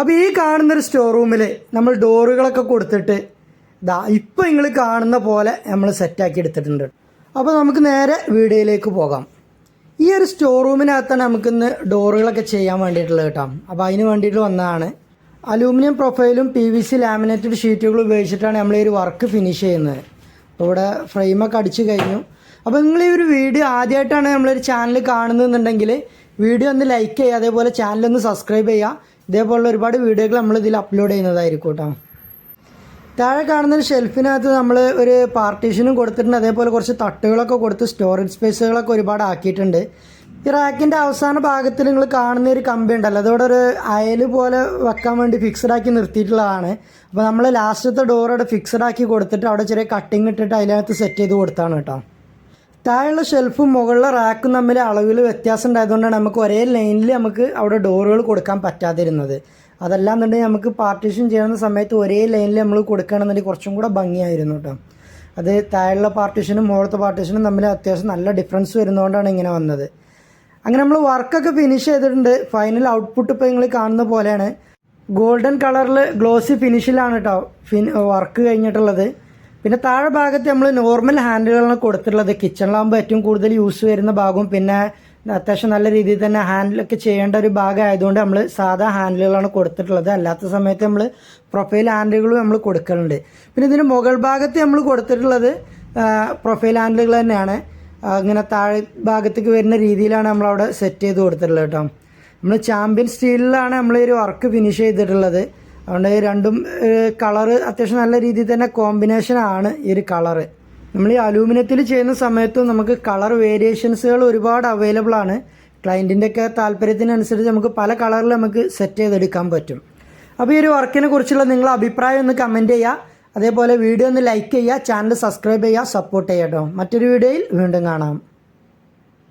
അപ്പോൾ ഈ കാണുന്നൊരു സ്റ്റോർ റൂമിൽ നമ്മൾ ഡോറുകളൊക്കെ കൊടുത്തിട്ട് ഇതാ ഇപ്പോൾ നിങ്ങൾ കാണുന്ന പോലെ നമ്മൾ സെറ്റാക്കി എടുത്തിട്ടുണ്ട്. അപ്പോൾ നമുക്ക് നേരെ വീഡിയോയിലേക്ക് പോകാം. ഈ ഒരു സ്റ്റോർ റൂമിനകത്താണ് നമുക്കിന്ന് ഡോറുകളൊക്കെ ചെയ്യാൻ വേണ്ടിയിട്ടുള്ളത് കേട്ടോ. അപ്പോൾ അതിന് വേണ്ടിയിട്ട് വന്നതാണ്. അലൂമിനിയം പ്രൊഫൈലും പി വി സി ലാമിനേറ്റഡ് ഷീറ്റുകളും ഉപയോഗിച്ചിട്ടാണ് നമ്മൾ ഈ ഒരു വർക്ക് ഫിനിഷ് ചെയ്യുന്നത്. അപ്പോൾ ഇവിടെ ഫ്രെയിമൊക്കെ അടിച്ചു കഴിഞ്ഞു. അപ്പോൾ നിങ്ങൾ ഈ ഒരു വീഡിയോ ആദ്യമായിട്ടാണ് നമ്മളൊരു ചാനൽ കാണുന്നതെന്നുണ്ടെങ്കിൽ വീഡിയോ ഒന്ന് ലൈക്ക് ചെയ്യുക അതേപോലെ ചാനൽ ഒന്ന് സബ്സ്ക്രൈബ് ചെയ്യുക. ഇതേപോലുള്ള ഒരുപാട് വീഡിയോകൾ നമ്മൾ ഇതിൽ അപ്ലോഡ് ചെയ്യുന്നതായിരിക്കും കേട്ടോ. താഴെ കാണുന്ന ഷെൽഫിനകത്ത് നമ്മൾ ഒരു പാർട്ടീഷനും കൊടുത്തിട്ടുണ്ട്. അതേപോലെ കുറച്ച് തട്ടുകളൊക്കെ കൊടുത്ത് സ്റ്റോറേജ് സ്പേസുകളൊക്കെ ഒരുപാട് ആക്കിയിട്ടുണ്ട്. ഈ റാക്കിന്റെ അവസാന ഭാഗത്തിൽ നിങ്ങൾ കാണുന്ന ഒരു കമ്പി ഉണ്ടല്ലോ. അതോടെ ഒരു അയൽ പോലെ വെക്കാൻ വേണ്ടി ഫിക്സഡ് ആക്കി നിർത്തിയിട്ടുള്ളതാണ്. അപ്പോൾ നമ്മൾ ലാസ്റ്റത്തെ ഡോർ അവിടെ ഫിക്സഡ് ആക്കി കൊടുത്തിട്ട് അവിടെ ചെറിയ കട്ടിങ് ഇട്ടിട്ട് അതിനകത്ത് സെറ്റ് ചെയ്ത് കൊടുത്താണ് കേട്ടോ. താഴെയുള്ള ഷെൽഫും മുകളിലെ റാക്കും തമ്മിൽ അളവിൽ വ്യത്യാസം ഉണ്ടായതുകൊണ്ടാണ് നമുക്ക് ഒരേ ലൈനിൽ നമുക്ക് അവിടെ ഡോറുകൾ കൊടുക്കാൻ പറ്റാതിരുന്നത്. അതല്ലാന്നുണ്ടെങ്കിൽ നമുക്ക് പാർട്ടീഷൻ ചെയ്യുന്ന സമയത്ത് ഒരേ ലൈനിൽ നമ്മൾ കൊടുക്കുകയാണെന്നുണ്ടെങ്കിൽ കുറച്ചും കൂടെ ഭംഗിയായിരുന്നു കേട്ടോ. അത് താഴെയുള്ള പാർട്ടീഷനും മുകളിലത്തെ പാർട്ടീഷനും തമ്മിൽ അത്യാവശ്യം നല്ല ഡിഫറൻസ് വരുന്നതുകൊണ്ടാണ് ഇങ്ങനെ വന്നത്. അങ്ങനെ നമ്മൾ വർക്കൊക്കെ ഫിനിഷ് ചെയ്തിട്ടുണ്ട്. ഫൈനൽ ഔട്ട്പുട്ട് ഇപ്പോൾ നിങ്ങൾ കാണുന്ന പോലെയാണ്. ഗോൾഡൻ കളറിൽ ഗ്ലോസി ഫിനിഷിലാണ് കേട്ടോ ഫിൻ വർക്ക് കഴിഞ്ഞിട്ടുള്ളത്. പിന്നെ താഴെ ഭാഗത്ത് നമ്മൾ നോർമൽ ഹാൻഡിലുകളാണ് കൊടുത്തിട്ടുള്ളത്. കിച്ചണിലാകുമ്പോൾ ഏറ്റവും കൂടുതൽ യൂസ് വരുന്ന ഭാഗവും പിന്നെ അത്യാവശ്യം നല്ല രീതിയിൽ തന്നെ ഹാൻഡിലൊക്കെ ചെയ്യേണ്ട ഒരു ഭാഗമായതുകൊണ്ട് നമ്മൾ സാധാ ഹാൻഡിലുകളാണ് കൊടുത്തിട്ടുള്ളത്. അല്ലാത്ത സമയത്ത് നമ്മൾ പ്രൊഫൈൽ ഹാൻഡിലുകളും നമ്മൾ കൊടുക്കലുണ്ട്. പിന്നെ ഇതിന് മുകൾ ഭാഗത്ത് നമ്മൾ കൊടുത്തിട്ടുള്ളത് പ്രൊഫൈൽ ഹാൻഡിലുകൾ തന്നെയാണ്. ഇങ്ങനെ താഴെ ഭാഗത്തേക്ക് വരുന്ന രീതിയിലാണ് നമ്മളവിടെ സെറ്റ് ചെയ്ത് കൊടുത്തിട്ടുള്ളത് കേട്ടോ. നമ്മൾ ചാമ്പ്യൻ സ്റ്റീലിലാണ് നമ്മൾ ഒരു വർക്ക് ഫിനിഷ് ചെയ്തിട്ടുള്ളത്. അതുകൊണ്ട് രണ്ടും കളറ് അത്യാവശ്യം നല്ല രീതിയിൽ തന്നെ കോമ്പിനേഷൻ ആണ് ഈ ഒരു കളറ്. നമ്മൾ ഈ അലൂമിനിയത്തിൽ ചെയ്യുന്ന സമയത്തും നമുക്ക് കളർ വേരിയേഷൻസുകൾ ഒരുപാട് അവൈലബിൾ ആണ്. ക്ലയന്റിന്റെ ഒക്കെ താല്പര്യത്തിനനുസരിച്ച് നമുക്ക് പല കളറിൽ നമുക്ക് സെറ്റ് ചെയ്തെടുക്കാൻ പറ്റും. അപ്പോൾ ഈ ഒരു വർക്കിനെ കുറിച്ചുള്ള നിങ്ങളുടെ അഭിപ്രായം ഒന്ന് കമന്റ് ചെയ്യുക. അതേപോലെ വീഡിയോ ഒന്ന് ലൈക്ക് ചെയ്യുക. ചാനൽ സബ്സ്ക്രൈബ് ചെയ്യുക. സപ്പോർട്ട് ചെയ്യട്ടോ മറ്റൊരു വീഡിയോയിൽ വീണ്ടും കാണാം.